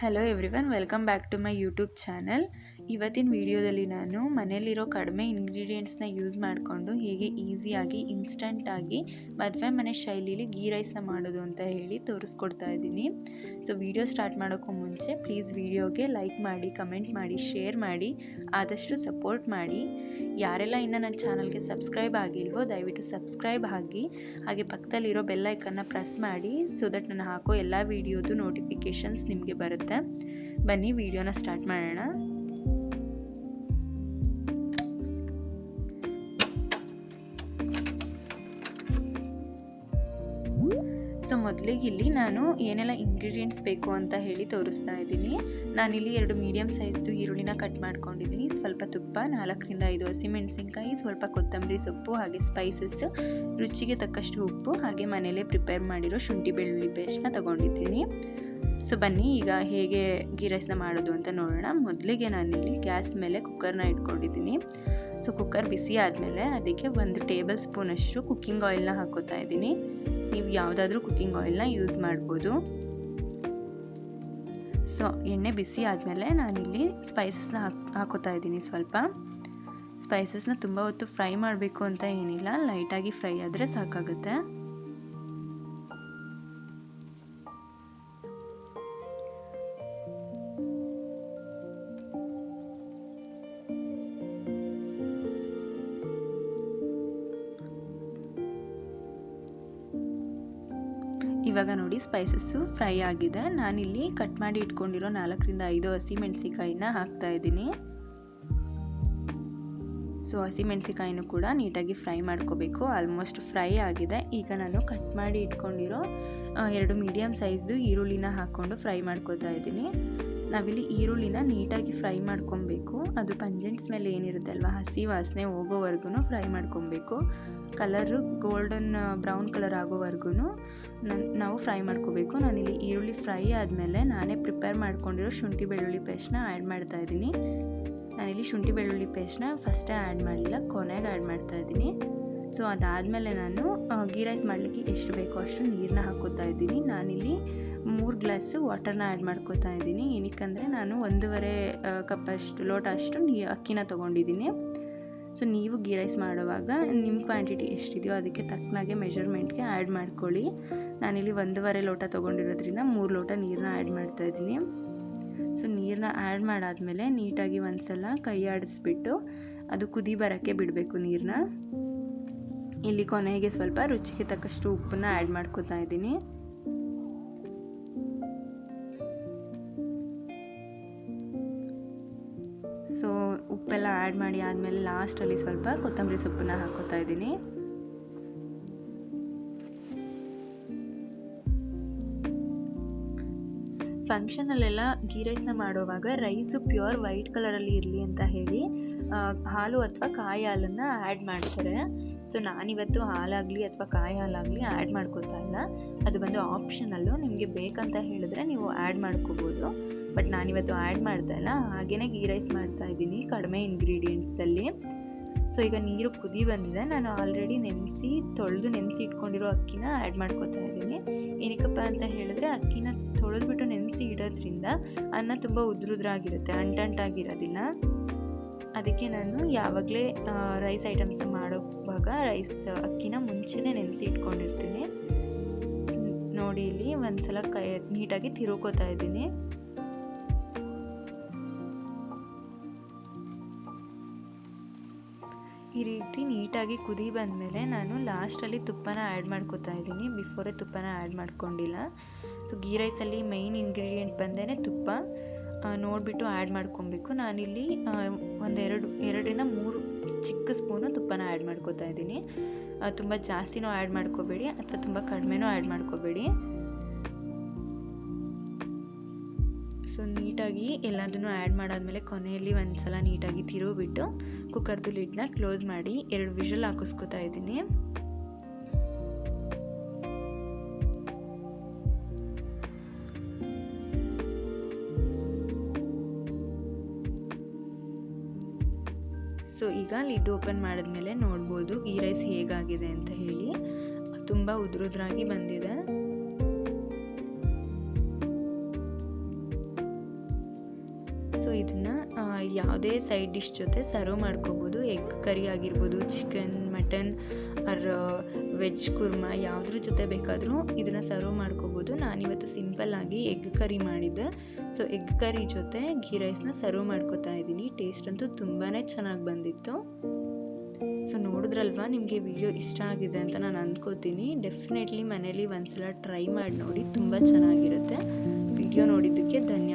Hello everyone welcome back to my YouTube channel ಇವತ್ತಿನ ವಿಡಿಯೋದಲ್ಲಿ ನಾನು ಮನೇಲಿರೋ ಕಡಿಮೆ ಇಂಗ್ರೀಡಿಯೆಂಟ್ಸ್ನ ಯೂಸ್ ಮಾಡಿಕೊಂಡು ಹೇಗೆ ಈಸಿಯಾಗಿ ಇನ್ಸ್ಟಂಟಾಗಿ ಮದುವೆ ಮನೆ ಶೈಲಿಲಿ ಗೀ ರೈಸ್ನ ಮಾಡೋದು ಅಂತ ಹೇಳಿ ತೋರಿಸ್ಕೊಡ್ತಾ ಇದ್ದೀನಿ. ಸೊ ವಿಡಿಯೋ ಸ್ಟಾರ್ಟ್ ಮಾಡೋಕ್ಕೂ ಮುಂಚೆ ಪ್ಲೀಸ್ ವಿಡಿಯೋಗೆ ಲೈಕ್ ಮಾಡಿ ಕಮೆಂಟ್ ಮಾಡಿ ಶೇರ್ ಮಾಡಿ, ಆದಷ್ಟು ಸಪೋರ್ಟ್ ಮಾಡಿ. ಯಾರೆಲ್ಲ ಇನ್ನೂ ನನ್ನ ಚಾನಲ್ಗೆ ಸಬ್ಸ್ಕ್ರೈಬ್ ಆಗಿಲ್ವೋ ದಯವಿಟ್ಟು ಸಬ್ಸ್ಕ್ರೈಬ್ ಆಗಿ, ಹಾಗೆ ಪಕ್ಕದಲ್ಲಿರೋ ಬೆಲ್ಲೈಕನ್ನ ಪ್ರೆಸ್ ಮಾಡಿ ಸೊ ದಟ್ ನಾನು ಹಾಕೋ ಎಲ್ಲ ವೀಡಿಯೋದು ನೋಟಿಫಿಕೇಷನ್ಸ್ ನಿಮಗೆ ಬರುತ್ತೆ. ಬನ್ನಿ, ವಿಡಿಯೋನ ಸ್ಟಾರ್ಟ್ ಮಾಡೋಣ. ಸೊ ಮೊದಲಿಗೆ ಇಲ್ಲಿ ನಾನು ಏನೆಲ್ಲ ಇಂಗ್ರೀಡಿಯೆಂಟ್ಸ್ ಬೇಕು ಅಂತ ಹೇಳಿ ತೋರಿಸ್ತಾ ಇದ್ದೀನಿ. ನಾನಿಲ್ಲಿ ಎರಡು ಮೀಡಿಯಮ್ ಸೈಜ್ದು ಈರುಳ್ಳಿನ ಕಟ್ ಮಾಡ್ಕೊಂಡಿದ್ದೀನಿ. ಸ್ವಲ್ಪ ತುಪ್ಪ, ನಾಲ್ಕರಿಂದ ಐದು ಹಸಿಮೆಣಸಿನ್ಕಾಯಿ ಸ್ವಲ್ಪ ಕೊತ್ತಂಬರಿ ಸೊಪ್ಪು, ಹಾಗೆ ಸ್ಪೈಸಸ್ ರುಚಿಗೆ ತಕ್ಕಷ್ಟು ಉಪ್ಪು, ಹಾಗೆ ಮನೆಯಲ್ಲೇ ಪ್ರಿಪೇರ್ ಮಾಡಿರೋ ಶುಂಠಿ ಬೆಳ್ಳುಳ್ಳಿ ಪೇಸ್ಟ್ನ ತೊಗೊಂಡಿದ್ದೀನಿ. ಸೊ ಬನ್ನಿ, ಈಗ ಹೇಗೆ ಗೀ ರೈಸ್ನ ಮಾಡೋದು ಅಂತ ನೋಡೋಣ. ಮೊದಲಿಗೆ ನಾನಿಲ್ಲಿ ಗ್ಯಾಸ್ ಮೇಲೆ ಕುಕ್ಕರ್ನ ಇಟ್ಕೊಂಡಿದ್ದೀನಿ. ಸೊ ಕುಕ್ಕರ್ ಬಿಸಿ ಆದಮೇಲೆ ಅದಕ್ಕೆ ಒಂದು ಟೇಬಲ್ ಸ್ಪೂನಷ್ಟು ಕುಕ್ಕಿಂಗ್ ಆಯಿಲ್ನ ಹಾಕೋತಾ ಇದ್ದೀನಿ. ನೀವು ಯಾವುದಾದ್ರೂ ಕುಕ್ಕಿಂಗ್ ಆಯಿಲ್ನ ಯೂಸ್ ಮಾಡ್ಬೋದು. ಸೊ ಎಣ್ಣೆ ಬಿಸಿ ಆದಮೇಲೆ ನಾನಿಲ್ಲಿ ಸ್ಪೈಸಸ್ನ ಹಾಕ್, ಹಾಕೋತಾ ಇದ್ದೀನಿ ಸ್ವಲ್ಪ. ಸ್ಪೈಸಸ್ನ ತುಂಬ ಹೊತ್ತು ಫ್ರೈ ಮಾಡಬೇಕು ಅಂತ ಏನಿಲ್ಲ. ಲೈಟಾಗಿ ಫ್ರೈ ಆದರೆ ಸಾಕಾಗುತ್ತೆ. ಇವಾಗ ನೋಡಿ ಸ್ಪೈಸಸ್ಸು ಫ್ರೈ ಆಗಿದೆ. ನಾನಿಲ್ಲಿ ಕಟ್ ಮಾಡಿ ಇಟ್ಕೊಂಡಿರೋ ನಾಲ್ಕರಿಂದ ಐದು ಹಸಿ ಮೆಣಸಿಕಾಯಿನ ಹಾಕ್ತಾ ಇದ್ದೀನಿ. ಸೊ ಹಸಿ ಮೆಣಸಿಕಾಯಿನೂ ಕೂಡ ನೀಟಾಗಿ ಫ್ರೈ ಮಾಡ್ಕೋಬೇಕು. ಆಲ್ಮೋಸ್ಟ್ ಫ್ರೈ ಆಗಿದೆ. ಈಗ ನಾನು ಕಟ್ ಮಾಡಿ ಇಟ್ಕೊಂಡಿರೋ ಎರಡು ಮೀಡಿಯಮ್ ಸೈಜ್ದು ಈರುಳ್ಳಿನ ಹಾಕ್ಕೊಂಡು ಫ್ರೈ ಮಾಡ್ಕೋತಾ ಇದ್ದೀನಿ. ನಾವಿಲ್ಲಿ ಈರುಳ್ಳಿನ ನೀಟಾಗಿ ಫ್ರೈ ಮಾಡ್ಕೊಬೇಕು. ಅದು ಪಂಜೆಂಟ್ಸ್ ಮೇಲೆ ಏನಿರುತ್ತೆ ಅಲ್ವಾ? ಹಸಿ ವಾಸನೆ ಹೋಗೋವರೆಗೂ ಫ್ರೈ ಮಾಡ್ಕೊಬೇಕು. ಕಲರು ಗೋಲ್ಡನ್, ಬ್ರೌನ್ ಕಲರ್ ಆಗೋವರೆಗೂ ನಾವು ಫ್ರೈ ಮಾಡ್ಕೋಬೇಕು. ನಾನಿಲ್ಲಿ ಈರುಳ್ಳಿ ಫ್ರೈ ಆದಮೇಲೆ ನಾನೇ ಪ್ರಿಪೇರ್ ಮಾಡ್ಕೊಂಡಿರೋ ಶುಂಠಿ ಬೆಳ್ಳುಳ್ಳಿ ಪೇಸ್ಟ್ನ ಆ್ಯಡ್ ಮಾಡ್ತಾ ಇದ್ದೀನಿ. ನಾನಿಲ್ಲಿ ಶುಂಠಿ ಬೆಳ್ಳುಳ್ಳಿ ಪೇಸ್ಟ್ನ ಫಸ್ಟೇ ಆ್ಯಡ್ ಮಾಡಲಿಲ್ಲ, ಕೊನೆಗೆ ಆ್ಯಡ್ ಮಾಡ್ತಾ ಇದ್ದೀನಿ. ಸೊ ಅದಾದಮೇಲೆ ನಾನು ಗೀ ರೈಸ್ ಮಾಡಲಿಕ್ಕೆ ಎಷ್ಟು ಬೇಕೋ ಅಷ್ಟು ನೀರನ್ನ ಹಾಕೋತಾ ಇದ್ದೀನಿ. ನಾನಿಲ್ಲಿ ಮೂರು ಗ್ಲಾಸ್ ವಾಟರ್ನ ಆ್ಯಡ್ ಮಾಡ್ಕೋತಾ ಇದ್ದೀನಿ. ಏನಕ್ಕಂದರೆ ನಾನು ಒಂದೂವರೆ ಕಪ್ಪಷ್ಟು ಲೋಟ ಅಷ್ಟು ನೀ, ಅಕ್ಕಿನ ತೊಗೊಂಡಿದ್ದೀನಿ. ಸೊ ನೀವು ಗೀ ರೈಸ್ ಮಾಡುವಾಗ ನಿಮ್ಮ ಕ್ವಾಂಟಿಟಿ ಎಷ್ಟಿದೆಯೋ ಅದಕ್ಕೆ ತಕ್ಕನಾಗೆ ಮೆಷರ್ಮೆಂಟ್ಗೆ ಆ್ಯಡ್ ಮಾಡ್ಕೊಳ್ಳಿ. ನಾನಿಲ್ಲಿ ಒಂದೂವರೆ ಲೋಟ ತೊಗೊಂಡಿರೋದ್ರಿಂದ ಮೂರು ಲೋಟ ನೀರನ್ನ ಆ್ಯಡ್ ಮಾಡ್ತಾಯಿದ್ದೀನಿ ಸೊ ನೀರನ್ನ ಆ್ಯಡ್ ಮಾಡಾದಮೇಲೆ ನೀಟಾಗಿ ಒಂದು ಸಲ ಕೈ ಆಡಿಸ್ಬಿಟ್ಟು ಅದು ಕುದಿ ಬರೋಕ್ಕೆ ಬಿಡಬೇಕು ನೀರನ್ನ ಇಲ್ಲಿ ಕೊನೆಗೆ ಸ್ವಲ್ಪ ರುಚಿಗೆ ತಕ್ಕಷ್ಟು ಉಪ್ಪನ್ನ ಆ್ಯಡ್ ಮಾಡ್ಕೋತಾ ಇದ್ದೀನಿ. ಉಪ್ಪೆಲ್ಲ ಆ್ಯಡ್ ಮಾಡಿ ಆದಮೇಲೆ ಲಾಸ್ಟಲ್ಲಿ ಸ್ವಲ್ಪ ಕೊತ್ತಂಬರಿ ಸೊಪ್ಪನ್ನ ಹಾಕೋತಾ ಇದ್ದೀನಿ. ಫಂಕ್ಷನಲ್ಲೆಲ್ಲ ಗೀ ರೈಸ್ನ ಮಾಡುವಾಗ ರೈಸು ಪ್ಯೂರ್ ವೈಟ್ ಕಲರಲ್ಲಿ ಇರಲಿ ಅಂತ ಹೇಳಿ ಹಾಲು ಅಥವಾ ಕಾಯಿ ಹಾಲನ್ನು ಆ್ಯಡ್ ಮಾಡ್ತಾರೆ. ಸೊ ನಾನಿವತ್ತು ಹಾಲಾಗಲಿ ಅಥವಾ ಕಾಯಿ ಹಾಲಾಗಲಿ ಆ್ಯಡ್ ಮಾಡ್ಕೋತಾ ಇಲ್ಲ. ಅದು ಬಂದು ಆಪ್ಷನಲ್ಲು ನಿಮಗೆ ಬೇಕಂತ ಹೇಳಿದ್ರೆ ನೀವು ಆ್ಯಡ್ ಮಾಡ್ಕೋಬೋದು. ಬಟ್ ನಾನಿವತ್ತು ಆ್ಯಡ್ ಮಾಡ್ತಾ ಇಲ್ಲ. ಹಾಗೆಯೇ ಗೀ ರೈಸ್ ಮಾಡ್ತಾ ಇದ್ದೀನಿ ಕಡಿಮೆ ಇಂಗ್ರೀಡಿಯೆಂಟ್ಸಲ್ಲಿ. ಸೊ, ಈಗ ನೀರು ಕುದಿ ಬಂದಿದೆ. ನಾನು ಆಲ್ರೆಡಿ ನೆನೆಸಿ, ತೊಳೆದು ನೆನೆಸಿ ಇಟ್ಕೊಂಡಿರೋ ಅಕ್ಕಿನ ಆ್ಯಡ್ ಮಾಡ್ಕೋತಾ ಇದ್ದೀನಿ. ಏನಕ್ಕಪ್ಪ ಅಂತ ಹೇಳಿದ್ರೆ, ಅಕ್ಕಿನ ತೊಳೆದ್ಬಿಟ್ಟು ನೆನೆಸಿ ಇಡೋದ್ರಿಂದ ಅನ್ನ ತುಂಬ ಉದ್ರುದ್ರಾಗಿರುತ್ತೆ, ಅಂಟಂಟಾಗಿರೋದಿಲ್ಲ. ಅದಕ್ಕೆ ನಾನು ಯಾವಾಗಲೇ ರೈಸ್ ಐಟಮ್ಸ್ ಮಾಡೋವಾಗ ರೈಸ್, ಅಕ್ಕಿನ ಮುಂಚೆನೇ ನೆನೆಸಿ ಇಟ್ಕೊಂಡಿರ್ತೀನಿ. ನೋಡಿ ಇಲ್ಲಿ ಒಂದು ಸಲ ಕೈ, ನೀಟಾಗಿ ತಿರುಕೋತಾ ಇದ್ದೀನಿ. ಈ ರೀತಿ ನೀಟಾಗಿ ಕುದಿ ಬಂದಮೇಲೆ ನಾನು ಲಾಸ್ಟಲ್ಲಿ ತುಪ್ಪನ ಆ್ಯಡ್ ಮಾಡ್ಕೋತಾ ಇದ್ದೀನಿ. ಬಿಫೋರೇ ತುಪ್ಪನ ಆ್ಯಡ್ ಮಾಡ್ಕೊಂಡಿಲ್ಲ. ಸೊ, ಗೀ ರೈಸಲ್ಲಿ ಮೈನ್ ಇಂಗ್ರೀಡಿಯೆಂಟ್ ಬಂದೇ ತುಪ್ಪ. ನೋಡಿಬಿಟ್ಟು ಆ್ಯಡ್ ಮಾಡ್ಕೊಬೇಕು. ನಾನಿಲ್ಲಿ ಒಂದೆರಡು, ಎರಡರಿಂದ ಮೂರು ಚಿಕ್ಕ ಸ್ಪೂನು ತುಪ್ಪನ ಆ್ಯಡ್ ಮಾಡ್ಕೋತಾ ಇದ್ದೀನಿ. ತುಂಬ ಜಾಸ್ತಿನೂ ಆ್ಯಡ್ ಮಾಡ್ಕೋಬೇಡಿ, ಅಥವಾ ತುಂಬ ಕಡಿಮೆನೂ ಆ್ಯಡ್ ಮಾಡ್ಕೋಬೇಡಿ. ಸೊ, ನೀಟಾಗಿ ಎಲ್ಲದನ್ನು ಆ್ಯಡ್ ಮಾಡಾದಮೇಲೆ ಕೊನೆಯಲ್ಲಿ ಒಂದು ಸಲ ನೀಟಾಗಿ ತಿರುಗಿಬಿಟ್ಟು ಕುಕ್ಕರ್ದು ಲಿಡ್ನ ಕ್ಲೋಸ್ ಮಾಡಿ ಎರಡು ವಿಷಲ್ ಹಾಕಿಸ್ಕೊತಾ ಇದ್ದೀನಿ. ಸೊ ಈಗ ಲಿಡ್ ಓಪನ್ ಮಾಡಿದ್ಮೇಲೆ ನೋಡ್ಬೋದು ಈ ರೈಸ್ ಹೇಗಾಗಿದೆ ಅಂತ ಹೇಳಿ. ತುಂಬ ಉದುರುದ್ರಾಗಿ ಬಂದಿದೆ. ಯಾವುದೇ ಸೈಡ್ ಡಿಶ್ ಜೊತೆ ಸರ್ವ್ ಮಾಡ್ಕೋಬೋದು. ಎಗ್ ಕರಿ ಆಗಿರ್ಬೋದು chicken mutton or veg kurma ಯಾವುದ್ರ ಜೊತೆ ಬೇಕಾದರೂ ಇದನ್ನು ಸರ್ವ್ ಮಾಡ್ಕೋಬೋದು. ನಾನಿವತ್ತು ಸಿಂಪಲ್ಲಾಗಿ ಎಗ್ ಕರಿ ಮಾಡಿದ್ದೆ. ಸೊ ಎಗ್ ಕರಿ ಜೊತೆ ಘೀ ರೈಸ್ನ ಸರ್ವ್ ಮಾಡ್ಕೋತಾ ಇದ್ದೀನಿ. ಟೇಸ್ಟ್ ಅಂತೂ ತುಂಬಾ ಚೆನ್ನಾಗಿ ಬಂದಿತ್ತು. ಸೊ ನೋಡಿದ್ರಲ್ವಾ? ನಿಮಗೆ ವಿಡಿಯೋ ಇಷ್ಟ ಆಗಿದೆ ಅಂತ ನಾನು ಅಂದ್ಕೋತೀನಿ ಡೆಫಿನೆಟ್ಲಿ ಮನೇಲಿ ಒಂದ್ಸಲ ಟ್ರೈ ಮಾಡಿ ನೋಡಿ. ತುಂಬ ಚೆನ್ನಾಗಿರುತ್ತೆ. ವಿಡಿಯೋ ನೋಡಿದ್ದಕ್ಕೆ ಧನ್ಯವಾದಗಳು